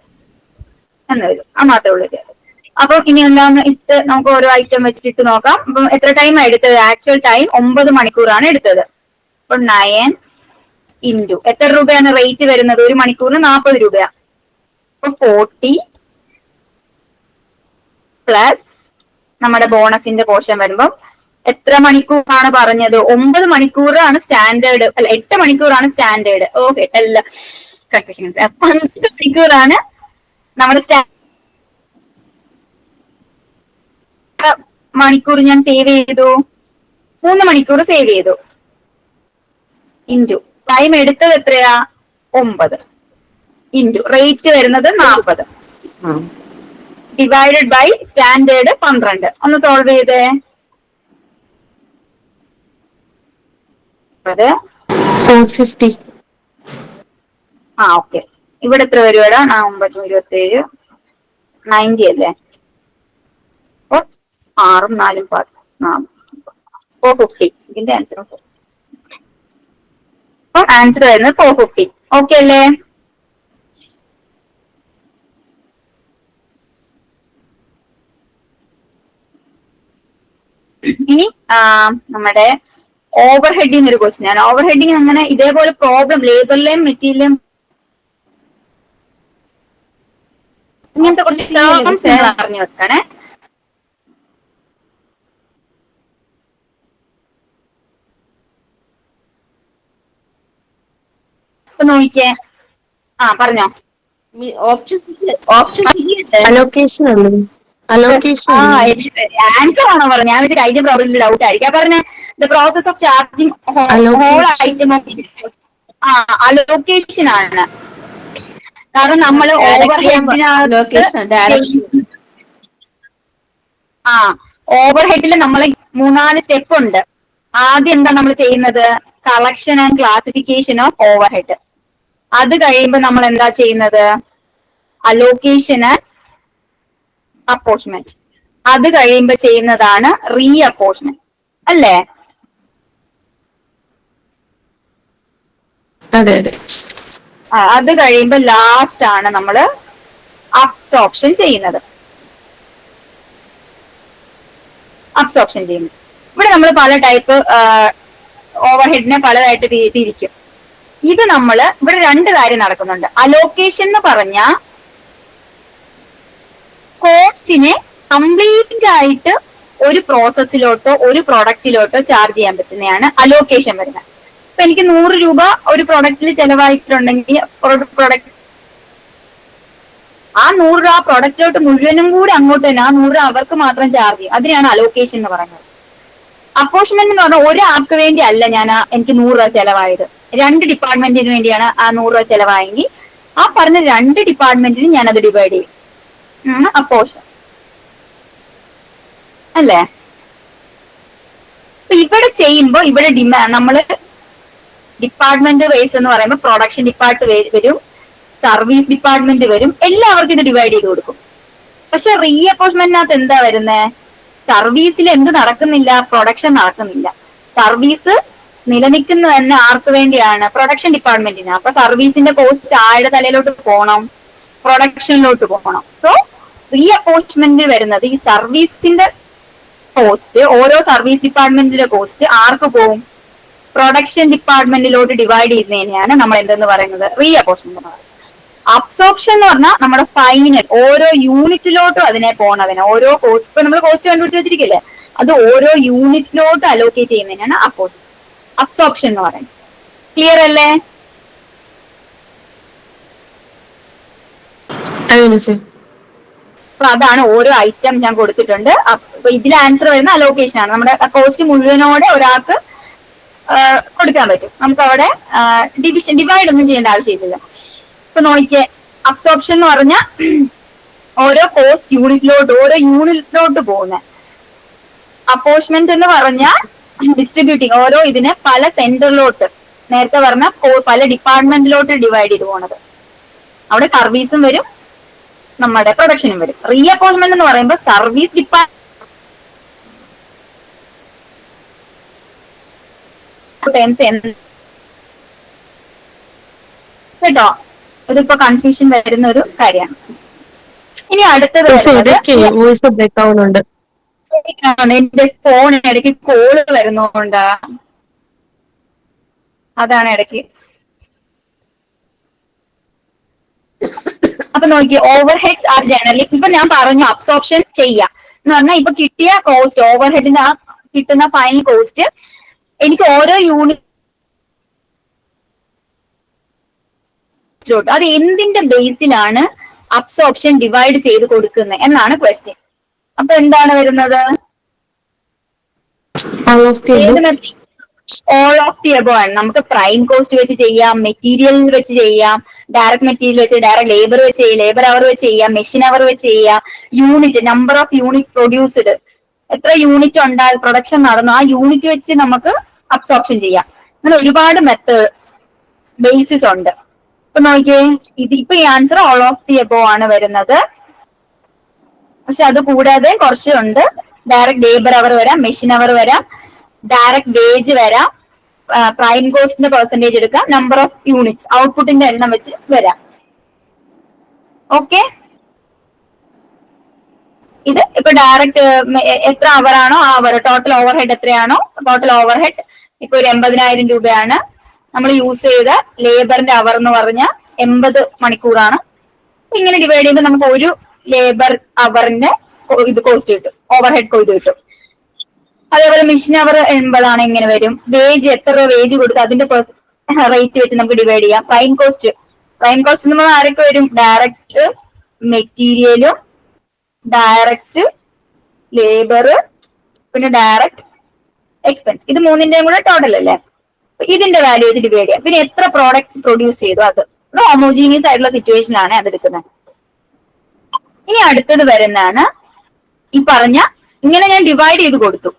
എന്ന് വരും. ആ മാത്രമേ ഉള്ളൂ വ്യത്യാസം. അപ്പൊ ഇനി എന്താന്ന് ഇട്ട് നമുക്ക് ഓരോ ഐറ്റം വെച്ചിട്ട് നോക്കാം. അപ്പൊ എത്ര ടൈം എടുത്തത്? ആക്ച്വൽ ടൈം ഒമ്പത് മണിക്കൂറാണ് എടുത്തത്. അപ്പൊ നയൻ ഇന്റു എത്ര രൂപയാണ് റേറ്റ് വരുന്നത്? ഒരു മണിക്കൂറിന് നാൽപ്പത് രൂപയാ. അപ്പൊ ഫോർട്ടി പ്ലസ് നമ്മുടെ ബോണസിന്റെ പോർഷൻ വരുമ്പം എത്ര മണിക്കൂറാണ് പറഞ്ഞത്? ഒമ്പത് മണിക്കൂറാണ് സ്റ്റാൻഡേർഡ് അല്ല എട്ട് മണിക്കൂറാണ് സ്റ്റാൻഡേർഡ് ഓക്കെ അല്ല കൺഫ്യൂഷൻ പന്ത്രണ്ട് മണിക്കൂറാണ് നമ്മുടെ സ്റ്റാ മണിക്കൂർ ഞാൻ സേവ് ചെയ്തു. മൂന്ന് മണിക്കൂർ സേവ് ചെയ്തു. ഇന്റു. ടൈം എടുത്തത് എത്രയാ? ഒമ്പത്. ഇന്റു. റേറ്റ് വരുന്നത് നാൽപ്പത് ഡിവൈഡഡ് ബൈ സ്റ്റാൻഡേർഡ് പന്ത്രണ്ട്. ഒന്ന് സോൾവ് ചെയ്തേ. ആ ഓക്കെ ഇവിടെ എത്ര വരുവാടാ? ഒമ്പതും ഇരുപത്തി ഏഴ് നയന്റി അല്ലേ? ആറും നാലും ഫോർ ഫിഫ്റ്റി ഇതിന്റെ ആൻസർ അപ്പൊ ആൻസർ വരുന്നത് ഫോർ ഫിഫ്റ്റി ഓക്കെ അല്ലേ? ഇനി നമ്മുടെ ഓവർ ഹെഡിങ് ഒരു ക്വസ്റ്റ്യൻ ആണ്. ഓവർ ഹെഡിങ് അങ്ങനെ ഇതേപോലെ പ്രോബ്ലം ലേബറിലെയും മെറ്റീരിയലും ഇങ്ങനത്തെ കുറച്ച് ടേംസ് അറിഞ്ഞു വെക്കണേ. ഇപ്പൊ നോക്കിക്കേ. ആ പറഞ്ഞോ. ഓപ്ഷൻ ഓപ്ഷൻ ചെയ്യട്ടെ അലോക്കേഷൻ അല്ലേ? അലോക്കേഷൻ ആ ആൻസർ ആണോ പറഞ്ഞത്? ഞാൻ വെച്ചാൽ കഴിഞ്ഞ പ്രോബ്ലം ഡൗട്ട് ആയിരിക്കും. പറഞ്ഞ the process of charging whole. Item of ആ അലോക്കേഷൻ ആണ്. കാരണം നമ്മൾ ആ ഓവർ ഹെഡിൽ നമ്മൾ മൂന്നാൽ സ്റ്റെപ്പ് ഉണ്ട്. ആദ്യം എന്താ നമ്മൾ ചെയ്യുന്നത്? Collection and classification of overhead അത് കഴിയുമ്പോൾ നമ്മൾ എന്താ ചെയ്യുന്നത്? അലോക്കേഷൻ അപ്പോസ്മെന്റ് അത് കഴിയുമ്പോൾ ചെയ്യുന്നതാണ് റീ അപ്പോച്ച്മെന്റ് അല്ലേ? അതെ അതെ. അത് കഴിയുമ്പോൾ ലാസ്റ്റ് ആണ് നമ്മൾ അബ്സോപ്ഷൻ ചെയ്യുന്നത്. അബ്സോപ്ഷൻ ചെയ്യുന്നത്. ഇവിടെ നമ്മൾ പല ടൈപ്പ് ഓവർഹെഡിനെ പലതായിട്ട് തിരിക്കും. ഇത് നമ്മൾ ഇവിടെ രണ്ട് കാര്യം നടക്കുന്നുണ്ട്. അലോക്കേഷൻ എന്ന് പറഞ്ഞ കോസ്റ്റിനെ കംപ്ലീറ്റ് ആയിട്ട് ഒരു പ്രോസസ്സിലോട്ടോ ഒരു പ്രോഡക്റ്റിലോട്ടോ ചാർജ് ചെയ്യാൻ പറ്റുന്നതാണ് അലോക്കേഷൻ വരുന്നത്. ഇപ്പൊ എനിക്ക് നൂറ് രൂപ ഒരു പ്രോഡക്റ്റിൽ ചെലവായിട്ടുണ്ടെങ്കിൽ പ്രോഡക്റ്റ് ആ നൂറ് രൂപ പ്രോഡക്റ്റിലോട്ട് മുഴുവനും കൂടി അങ്ങോട്ട് തന്നെ ആ നൂറ് അവർക്ക് മാത്രം ചാർജ് ചെയ്യും. അതിനാണ് അലോക്കേഷൻ എന്ന് പറയുന്നത്. അപ്പോർഷൻമെന്റ് എന്ന് പറഞ്ഞാൽ ഒരാൾക്ക് വേണ്ടി അല്ല ഞാൻ എനിക്ക് നൂറ് രൂപ ചെലവായത്. രണ്ട് ഡിപ്പാർട്ട്മെന്റിന് വേണ്ടിയാണ് ആ നൂറ് രൂപ ചെലവായെങ്കിൽ ആ പറഞ്ഞ രണ്ട് ഡിപ്പാർട്ട്മെന്റിന് ഞാൻ അത് ഡിവൈഡ് ചെയ്യും ആ പോർഷൻ അല്ലേ? ഇവിടെ ചെയ്യുമ്പോ ഇവിടെ ഡിമാ നമ്മൾ ഡിപ്പാർട്ട്മെന്റ് വൈസ് എന്ന് പറയുമ്പോൾ പ്രൊഡക്ഷൻ ഡിപ്പാർട്ട് വരും സർവീസ് ഡിപ്പാർട്ട്മെന്റ് വരും എല്ലാവർക്കും ഇത് ഡിവൈഡ് ചെയ്ത് കൊടുക്കും. പക്ഷെ റീ അപ്പോസ്മെന്റിനകത്ത് എന്താ വരുന്നത് സർവീസിൽ എന്ത് നടക്കുന്നില്ല പ്രൊഡക്ഷൻ നടക്കുന്നില്ല. സർവീസ് നിലനിൽക്കുന്ന എന്ന് ആർക്ക് വേണ്ടിയാണ്? പ്രൊഡക്ഷൻ ഡിപ്പാർട്ട്മെന്റിന് അപ്പൊ സർവീസിന്റെ കോസ്റ്റ് ആരുടെ തലയിലോട്ട് പോകണം? പ്രൊഡക്ഷനിലോട്ട് പോകണം. സോ റീ അപ്പോയിന്റ്മെന്റ് വരുന്നത് ഈ സർവീസിന്റെ കോസ്റ്റ് ഓരോ സർവീസ് ഡിപ്പാർട്ട്മെന്റിന്റെ കോസ്റ്റ് ആർക്ക് പോകും? പ്രൊഡക്ഷൻ ഡിപ്പാർട്ട്മെന്റിലോട്ട് ഡിവൈഡ് ചെയ്യുന്നതിനെയാണ് നമ്മൾ എന്തെന്ന് പറയുന്നത്? റീ അപ്പോയിന്റ്മെന്റ് പറയുന്നത്. അബ്സോർപ്ഷൻ എന്ന് പറഞ്ഞാൽ നമ്മുടെ ഫൈനൽ ഓരോ യൂണിറ്റിലോട്ടും അതിനെ പോണതിന്. ഓരോ കോസ്റ്റ് ഇപ്പൊ നമ്മൾ കോസ്റ്റ് കണ്ടുപിടിച്ച് വെച്ചിരിക്കില്ലേ? അത് ഓരോ യൂണിറ്റിലോട്ട് അലോക്കേറ്റ് ചെയ്യുന്നതിനാണ് അപ്പോ അബ്സോർപ്ഷൻ എന്ന് പറയുന്നത് ക്ലിയർ അല്ലേ? അപ്പൊ അതാണ് ഓരോ ഐറ്റം ഞാൻ കൊടുത്തിട്ടുണ്ട്. ഇതിൽ ആൻസർ വരുന്ന അലോക്കേഷൻ ആണ്. നമ്മുടെ കോസ്റ്റ് മുഴുവനോടെ ഒരാൾക്ക് കൊടുക്കാൻ പറ്റും. നമുക്ക് അവിടെ ഡിവിഷൻ ഡിവൈഡ് ഒന്നും ചെയ്യേണ്ട ആവശ്യമില്ല. ഇപ്പൊ നോക്കിയേ അബ്സോപ്ഷൻ എന്ന് പറഞ്ഞ ഓരോ കോസ്റ്റ് യൂണിറ്റിലോട്ട് ഓരോ യൂണിറ്റിലോട്ട് പോകുന്ന. അപ്പോഷ്മെന്റ് എന്ന് പറഞ്ഞാൽ ഡിസ്ട്രിബ്യൂട്ടിങ് ഓരോ ഇതിനെ പല സെന്ററിലോട്ട് നേരത്തെ പറഞ്ഞ പല ഡിപ്പാർട്ട്മെന്റിലോട്ട് ഡിവൈഡ് ചെയ്ത് പോണത്. അവിടെ സർവീസും വരും നമ്മുടെ പ്രൊഡക്ഷനും വരും. റീ അപ്പോയിന്റ്മെന്റ് എന്ന് പറയുമ്പോൾ സർവീസ് ഡിപ്പാർട്ട്മെന്റ് ടേംസ് കേട്ടോ? ഇതിപ്പോ കൺഫ്യൂഷൻ വരുന്ന ഒരു കാര്യമാണ്. ഇനി അടുത്തത് ബ്രേക്ക് എന്റെ ഫോൺ ഇടയ്ക്ക് കോൾ വരുന്നോണ്ടാ. അതാണ് ഇടയ്ക്ക്. അപ്പൊ നോക്കി ഓവർ ഹെഡ്സ് ആർ ജനറലി ഇപ്പൊ ഞാൻ പറഞ്ഞു അബ്സോർപ്ഷൻ ചെയ്യാം. എന്ന് പറഞ്ഞാൽ ഇപ്പൊ കിട്ടിയ കോസ്റ്റ് ഓവർ ഹെഡിന്റെ ആ കിട്ടുന്ന ഫൈനൽ കോസ്റ്റ് എനിക്ക് ഓരോ യൂണിറ്റ് അത് എന്തിന്റെ ബേസിലാണ് അബ്സോർപ്ഷൻ ഡിവൈഡ് ചെയ്ത് കൊടുക്കുന്നത് എന്നാണ് ക്വസ്റ്റ്യൻ അപ്പൊ എന്താണ് വരുന്നത്? All of the above all of the above ആണ്. നമുക്ക് പ്രൈം കോസ്റ്റ് വെച്ച് ചെയ്യാം മെറ്റീരിയൽ വെച്ച് ചെയ്യാം ഡയറക്ട് മെറ്റീരിയൽ വെച്ച് ഡയറക്ട് ലേബർ വെച്ച് ചെയ്യാം ലേബർ അവർ വെച്ച് ചെയ്യാം മെഷീൻ അവർ വെച്ച് ചെയ്യാം unit number of unit produced എത്ര യൂണിറ്റ് ഉണ്ടായി പ്രൊഡക്ഷൻ നടന്നു ആ യൂണിറ്റ് വെച്ച് നമുക്ക് അബ്സോർപ്ഷൻ ചെയ്യാം. അങ്ങനെ ഒരുപാട് മെത്തേഡ് ബേസിസ് ഉണ്ട്. ഇപ്പൊ നോക്കിയേ ഇത് ഇപ്പൊ ഈ answer all of the above ആണ് വരുന്നത്. പക്ഷെ അത് കൂടാതെ കുറച്ചുണ്ട്. ഡയറക്ട് ലേബർ അവർ വരാം മെഷീൻ അവർ വരാം ഡയറക്ട് വേജ് വരാം. പ്രൈം കോസ്റ്റിന്റെ പെർസെന്റേജ് എടുക്കാം. നമ്പർ ഓഫ് യൂണിറ്റ്സ് ഔട്ട്പുട്ടിന്റെ എണ്ണം വെച്ച് വരാം. ഓക്കെ ഇത് ഇപ്പൊ ഡയറക്റ്റ് എത്ര അവർ ആണോ? ആ അവർ ടോട്ടൽ ഓവർ ഹെഡ് എത്രയാണോ? ടോട്ടൽ ഓവർ ഹെഡ് ഇപ്പൊ ഒരു എൺപതിനായിരം രൂപയാണ്. നമ്മൾ യൂസ് ചെയ്ത ലേബറിന്റെ അവർ എന്ന് പറഞ്ഞ എൺപത് മണിക്കൂറാണ്. ഇങ്ങനെ ഡിവൈഡ് ചെയ്യുമ്പോൾ നമുക്ക് ഒരു ലേബർ അവറിന്റെ ഇത് കോസ്റ്റ് കിട്ടും. ഓവർ ഹെഡ് കോസ്റ്റ് കിട്ടും. അതേപോലെ മെഷീൻ അവർ എൺപതാണ് എങ്ങനെ വരും? വേജ് എത്ര വേജ് കൊടുത്ത് അതിന്റെ റേറ്റ് വെച്ച് നമുക്ക് ഡിവൈഡ് ചെയ്യാം. പ്രൈം കോസ്റ്റ് പ്രൈം കോസ്റ്റ് നമ്മൾ ആരൊക്കെ വരും? ഡയറക്റ്റ് മെറ്റീരിയലും ഡയറക്റ്റ് ലേബർ പിന്നെ ഡയറക്റ്റ് എക്സ്പെൻസ് ഇത് മൂന്നിന്റെയും കൂടെ ടോട്ടൽ അല്ലേ? ഇതിന്റെ വാല്യൂ വെച്ച് ഡിവൈഡ് ചെയ്യാം. പിന്നെ എത്ര പ്രോഡക്ട്സ് പ്രൊഡ്യൂസ് ചെയ്തു? അത് ഹോമോജീനിയസ് ആയിട്ടുള്ള സിറ്റുവേഷനിലാണ് അതെടുക്കുന്നത് ഇനി അടുത്തത് വരുന്നതാണ് ഈ പറഞ്ഞ ഇങ്ങനെ ഞാൻ ഡിവൈഡ് ചെയ്ത് കൊടുത്തു.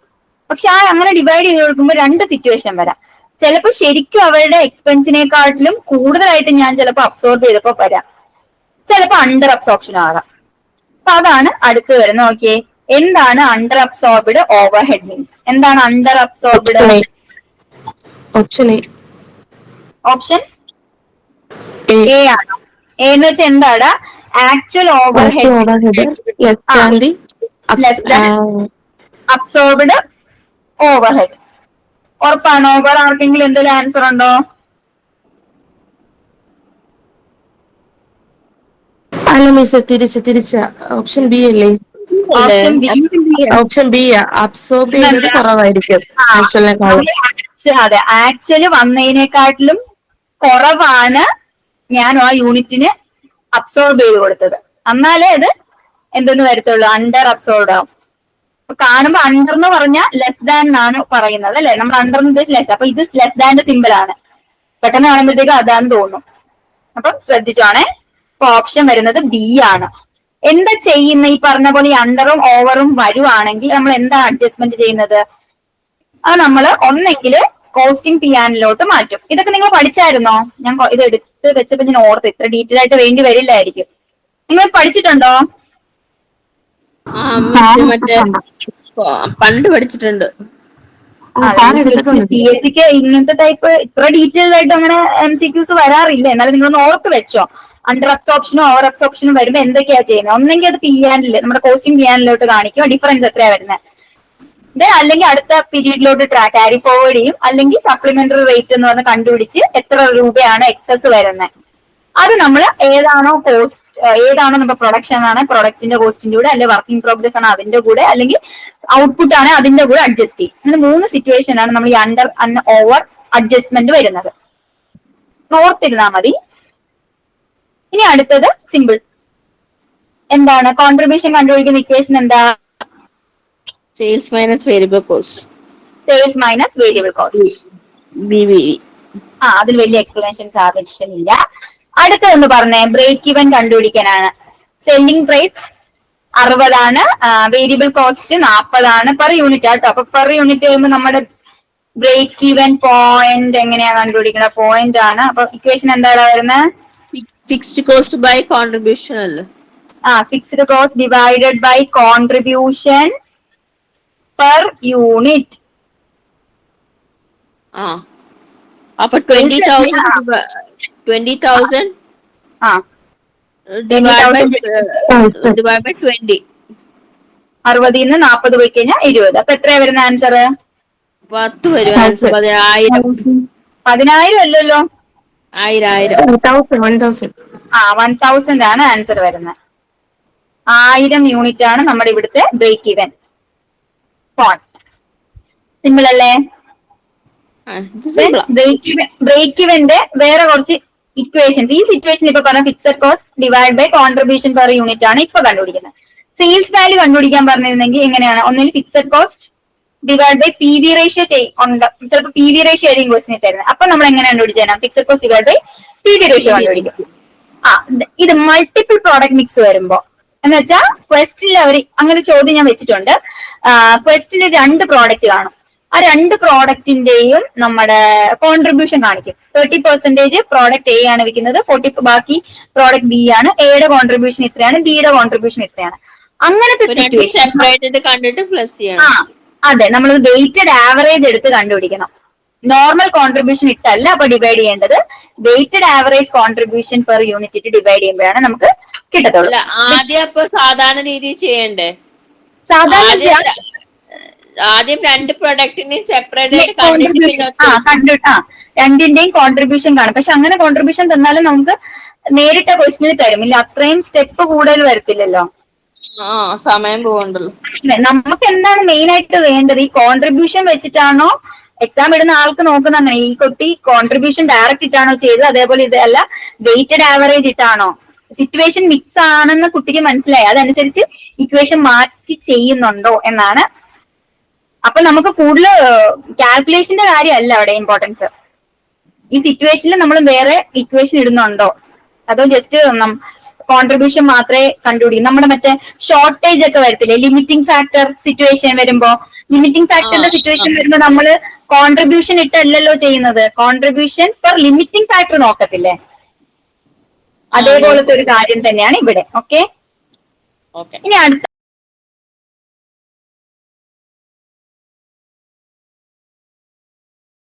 പക്ഷെ ആ അങ്ങനെ ഡിവൈഡ് ചെയ്ത് കൊടുക്കുമ്പോൾ രണ്ട് സിറ്റുവേഷൻ വരാം. ചിലപ്പോൾ ശരിക്കും അവരുടെ എക്സ്പെൻസിനെക്കാട്ടിലും കൂടുതലായിട്ട് ഞാൻ ചിലപ്പോൾ അബ്സോർബ് ചെയ്തപ്പോ വരാം. ചിലപ്പോൾ അണ്ടർ അബ്സോർപ്ഷൻ ആകാം. അപ്പൊ അതാണ് അടുത്ത് വരുന്നത്. നോക്കിയേ എന്താണ് under absorbed overhead means എന്താണ് under absorbed option A option A ആണ്. എന്ന് വെച്ചാൽ എന്താണ് actual overhead absorbed overhead ഉറപ്പാണോ? വേറെ ആർക്കെങ്കിലും എന്തെങ്കിലും ആൻസർ ഉണ്ടോ? അല്ല മിസ് തിരിച്ച് തിരിച്ച. ഓപ്ഷൻ ബി അല്ലേ? ഓപ്ഷൻ ബി അബ്സോർബ് ചെയ്യുന്നത് കുറവായിരിക്കും. അതെ. ആക്ച്വൽ വന്നതിനെക്കാട്ടിലും കുറവാണ് ഞാൻ ആ യൂണിറ്റിന് അബ്സോർബ് ചെയ്ത് കൊടുത്തത്. എന്നാലേ അത് എന്തെന്ന് വരത്തുള്ളൂ? അണ്ടർ അബ്സോർബ് ആവും. അപ്പൊ കാണുമ്പോ അണ്ടർ എന്ന് പറഞ്ഞാൽ ലെസ് ദാൻ എന്നാണ് പറയുന്നത് അല്ലെ? നമ്മൾ അണ്ടർ എന്ന് ഉദ്ദേശിച്ച് ലെസ് അപ്പൊ ഇത് ലെസ് ദാന്റെ സിമ്പിൾ ആണ്. പെട്ടെന്ന് കാണുമ്പോഴത്തേക്ക് അതാന്ന് തോന്നും. അപ്പം ശ്രദ്ധിച്ചോണേ. അപ്പൊ ഓപ്ഷൻ വരുന്നത് ബി ആണ്. എന്താ ചെയ്യുന്ന? ഈ പറഞ്ഞ പോലെ ഈ അണ്ടറും ഓവറും വരുവാണെങ്കിൽ നമ്മൾ എന്താ അഡ്ജസ്റ്റ്മെന്റ് ചെയ്യുന്നത്? അത് നമ്മൾ ഒന്നെങ്കിൽ കോസ്റ്റിംഗ് പിയാനിലോട്ട് മാറ്റും. ഇതൊക്കെ നിങ്ങൾ പഠിച്ചായിരുന്നോ? ഞാൻ ഇത് ഇത് എടുത്ത് വെച്ചപ്പോ ഞാൻ ഓർത്ത് ഇത്ര ഡീറ്റെയിൽ ആയിട്ട് വേണ്ടി വരില്ലായിരിക്കും. നിങ്ങൾ പഠിച്ചിട്ടുണ്ടോ? മറ്റേ പണ്ട് പഠിച്ചിട്ടുണ്ട്. പി എസ് സിക്ക് ഇങ്ങനത്തെ ടൈപ്പ് ഇത്ര ഡീറ്റെയിൽഡ് ആയിട്ട് അങ്ങനെ എം സി ക്യൂസ് വരാറില്ല. എന്നാലും നിങ്ങളൊന്ന് ഓർത്ത് വെച്ചോ. അണ്ടർ അബ്സോപ്ഷനും ഓവർ അബ്സോപ്ഷനും വരുമ്പോ എന്തൊക്കെയാ ചെയ്യുന്നത്? ഒന്നെങ്കിൽ അത് പി ആനിൽ നമ്മുടെ കോസ്റ്റിംഗ് പി ആനിലോട്ട് കാണിക്കും. ഡിഫറൻസ് എത്രയാ വരുന്നത് അല്ലെങ്കിൽ അടുത്ത പീരീഡിലോട്ട് ക്യാരി ഫോർവേഡ് ചെയ്യും. അല്ലെങ്കിൽ സപ്ലിമെന്ററി റേറ്റ് എന്ന് പറഞ്ഞ് കണ്ടുപിടിച്ച് എത്ര രൂപയാണ് എക്സസ് വരുന്നത് അത് നമ്മൾ ഏതാണോ കോസ്റ്റ് ഏതാണോ നമ്മുടെ പ്രൊഡക്ഷൻ ആണ് പ്രൊഡക്റ്റിന്റെ കോസ്റ്റിന്റെ കൂടെ അല്ലെങ്കിൽ വർക്കിംഗ് പ്രോഗ്രസ് ആണ് അതിന്റെ കൂടെ അല്ലെങ്കിൽ ഔട്ട്പുട്ട് ആണ് അതിന്റെ കൂടെ അഡ്ജസ്റ്റ് ചെയ്യും. അങ്ങനെ മൂന്ന് സിറ്റുവേഷൻ ആണ് നമ്മൾ ഈ അണ്ടർ അന്ന് ഓവർ അഡ്ജസ്റ്റ്മെന്റ് വരുന്നത്. ഓർത്തിരുന്നാ മതി. ഇനി അടുത്തത് സിമ്പിൾ എന്താണ്? കോൺട്രിബ്യൂഷൻ കണ്ടുപിടിക്കുന്ന ഇക്വേഷൻ എന്താ sales minus variable cost sales minus variable cost B V ആ അതിൽ വലിയ എക്സ്പ്ലനേഷൻസ് ആവശ്യമില്ല. അടുത്തതെന്ന് പറഞ്ഞേ ബ്രേക്ക് ഇവൻ കണ്ടുപിടിക്കാനാണ്. സെല്ലിംഗ് പ്രൈസ് അറുപതാണ് വേരിയബിൾ കോസ്റ്റ് നാൽപ്പതാണ് പെർ യൂണിറ്റ് ആട്ടോ അപ്പൊ പെർ യൂണിറ്റ് കഴിയുമ്പോൾ നമ്മുടെ ബ്രേക്ക് ഇവൻ പോയിന്റ് എങ്ങനെയാ കണ്ടുപിടിക്കുന്നത് പോയിന്റ് ആണ്. അപ്പൊ ഇക്വേഷൻ എന്താണ് വരുന്നത് ഫിക്സ്ഡ് കോസ്റ്റ് ബൈ കോൺട്രിബ്യൂഷൻ അല്ലേ? ആ fixed cost divided by contribution per unit ആ. അപ്പൊ ട്വന്റി തൗസൻഡ് ട്വന്റി തൗസൻഡ് ആ. ഡിവൈഡ് ബൈ ട്വന്റി അറുപതിൽ നിന്ന് നാൽപ്പത് പോയി കഴിഞ്ഞാൽ ഇരുപത്. അപ്പൊ എത്രയാ വരുന്ന ആൻസർ പത്ത് വരും. ആൻസർ പതിനായിരം. പതിനായിരം അല്ലല്ലോ? ആയിരം ആ വൺ തൗസൻഡ് ആണ് ആൻസർ വരുന്നത് ആയിരം യൂണിറ്റ് ആണ് നമ്മുടെ ഇവിടുത്തെ ബ്രേക്ക് ഇവൻ പോയിന്റ് സിമ്പിൾ അല്ലേ. ബ്രേക്ക് ഇവന്റെ വേറെ കുറച്ച് ഇക്വേഷൻസ് ഈ സിറ്റുവേഷൻ ഇപ്പൊ പറഞ്ഞ fixed cost divide by contribution per unit ആണ് ഇപ്പൊ കണ്ടുപിടിക്കുന്നത്. സെയിൽസ് വാല്യൂ കണ്ടുപിടിക്കാൻ പറഞ്ഞിരുന്നെങ്കിൽ എങ്ങനെയാണ്? ഒന്നിൽ fixed cost divide by P V ratio ഉണ്ട്. ചിലപ്പോൾ പി വി റേഷ്യോ ആയിരിക്കും ക്വസ്റ്റിന് തരുന്നത് അപ്പൊ നമ്മൾ എങ്ങനെ കണ്ടുപിടിച്ചാൽ fixed cost divide by P V ratio കണ്ടുപിടിക്കും. ആ ഇത് മൾട്ടിപ്പിൾ പ്രോഡക്റ്റ് മിക്സ് വരുമ്പോ എന്ന് വെച്ചാൽ ക്വസ്റ്റിൽ അവർ അങ്ങനെ ചോദ്യം ഞാൻ വെച്ചിട്ടുണ്ട്. ക്വസ്റ്റിൽ രണ്ട് പ്രോഡക്റ്റ് കാണും. ആ രണ്ട് പ്രോഡക്റ്റിന്റെയും നമ്മുടെ കോൺട്രിബ്യൂഷൻ കാണിക്കും. തേർട്ടി പെർസെന്റേജ് പ്രോഡക്റ്റ് എ ആണ് വിൽക്കുന്നത് ഫോർട്ടി ബാക്കി പ്രോഡക്റ്റ് ബി ആണ്. എയുടെ കോൺട്രിബ്യൂഷൻ ഇത്രയാണ് ബിയുടെ കോൺട്രിബ്യൂഷൻ ഇത്രയാണ്. അങ്ങനത്തെ സിറ്റുവേഷൻ കണ്ടിട്ട് പ്ലസ് ആ ചെയ്യണം അതെ നമ്മൾ വെയിറ്റഡ് ആവറേജ് എടുത്ത് കണ്ടുപിടിക്കണം. നോർമൽ കോൺട്രിബ്യൂഷൻ ഇട്ടല്ല അപ്പൊ ഡിവൈഡ് ചെയ്യേണ്ടത്. Weighted average contribution per unit ഇട്ട് ഡിവൈഡ് ചെയ്യുമ്പോഴാണ് നമുക്ക് കിട്ടത്തുള്ളൂ. ആദ്യം അപ്പൊ സാധാരണ രീതിയിൽ ചെയ്യണ്ടേ? സാധാരണ ആദ്യം രണ്ട് പ്രൊഡക്റ്റിനെയും സെപ്പറേറ്റ് കണ്ടു ആ രണ്ടിന്റെയും കോൺട്രിബ്യൂഷൻ കാണും. പക്ഷെ അങ്ങനെ കോൺട്രിബ്യൂഷൻ തന്നാലും നമുക്ക് നേരിട്ട ക്വസ്റ്റിനിൽ തരും. ഇല്ല അത്രയും സ്റ്റെപ്പ് കൂടുതൽ വരത്തില്ലല്ലോ. സമയം പോകണ്ടല്ലോ. നമുക്ക് എന്താണ് മെയിൻ ആയിട്ട് വേണ്ടത്? ഈ കോൺട്രിബ്യൂഷൻ വെച്ചിട്ടാണോ എക്സാം ഇടുന്ന ആൾക്ക് നോക്കുന്ന അങ്ങനെ? ഈ കുട്ടി കോൺട്രിബ്യൂഷൻ ഡയറക്റ്റ് ഇട്ടാണോ ചെയ്തത്? അതേപോലെ ഇതല്ല വെയിറ്റഡ് ആവറേജ് ഇട്ടാണോ? സിറ്റുവേഷൻ മിക്സ് ആണെന്ന് കുട്ടിക്ക് മനസ്സിലായി. അതനുസരിച്ച് ഇക്വേഷൻ മാറ്റി ചെയ്യുന്നുണ്ടോ എന്നാണ്. അപ്പൊ നമുക്ക് കൂടുതൽ കാൽക്കുലേഷന്റെ കാര്യമല്ല അവിടെ ഇമ്പോർട്ടൻസ് ഈ സിറ്റുവേഷനിൽ നമ്മൾ വേറെ ഇക്വേഷൻ ഇടുന്നുണ്ടോ? അതോ ജസ്റ്റ് കോൺട്രിബ്യൂഷൻ മാത്രമേ കണ്ടുപിടിക്കും. നമ്മുടെ മറ്റേ ഷോർട്ടേജ് ഒക്കെ വരത്തില്ലേ? ലിമിറ്റിംഗ് ഫാക്ടർ സിറ്റുവേഷൻ വരുമ്പോ. ലിമിറ്റിംഗ് ഫാക്ടറിന്റെ സിറ്റുവേഷൻ വരുമ്പോ നമ്മൾ കോൺട്രിബ്യൂഷൻ ഇട്ടല്ലല്ലോ ചെയ്യുന്നത്. കോൺട്രിബ്യൂഷൻ പെർ ലിമിറ്റിംഗ് ഫാക്ടർ നോക്കത്തില്ലേ? അതേപോലത്തെ ഒരു കാര്യം തന്നെയാണ് ഇവിടെ. ഓക്കെ ഇനി അടുത്ത